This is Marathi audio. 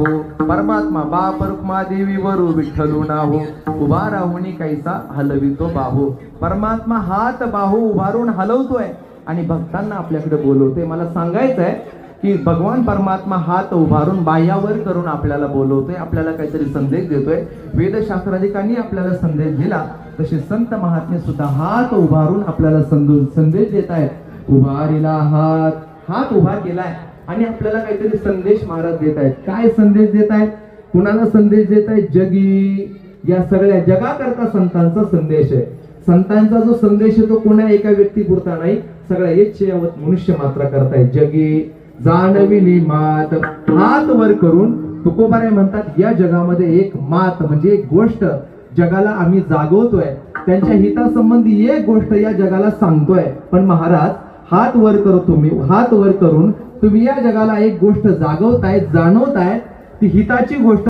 हो परमात्मा बाप रुक्मा देवी वरू विठ्ठलू नाहो. उभा राहुनी कैसा हलवितो बाहू. परमात्मा हात बाहू उभारून हलवतोय आणि भक्तांना आपल्याकडे बोलवतोय. मला सांगायचंय की भगवान परमात्मा हात उभारून बाह्यावर करून आपल्याला बोलवतोय. आपल्याला काहीतरी संदेश देतोय. वेदशास्त्राधिकांनी आपल्याला संदेश दिला. तसे संत महात्मे सुद्धा हात उभारून आपल्याला संदो- संदेश देत आहेत उभारिला हात. हात उभा केलाय. आणि आपल्याला काहीतरी संदेश महाराज देत आहेत काय संदेश देत आहेत कुणाला संदेश देत आहेत जगी. या सगळ्या जगाकरता संतांचा संदेश आहे. संतांचा जो संदेश आहे तो कोणा एका व्यक्ती पुरता नाही. सगळ्या एक मनुष्य मात्र करताय जगी. जाणविली मात. हात वर करून तुकोबारे म्हणतात या जगामध्ये एक मात म्हणजे एक गोष्ट. जगाला आम्ही जागवतोय. त्यांच्या हितासंबंधी एक गोष्ट या जगाला सांगतोय. पण महाराज हात वर करतो मी हात वर करून तुम्ही या जगाला एक गोष्ट जागवतायत जाणवतायत ती हिताची गोष्ट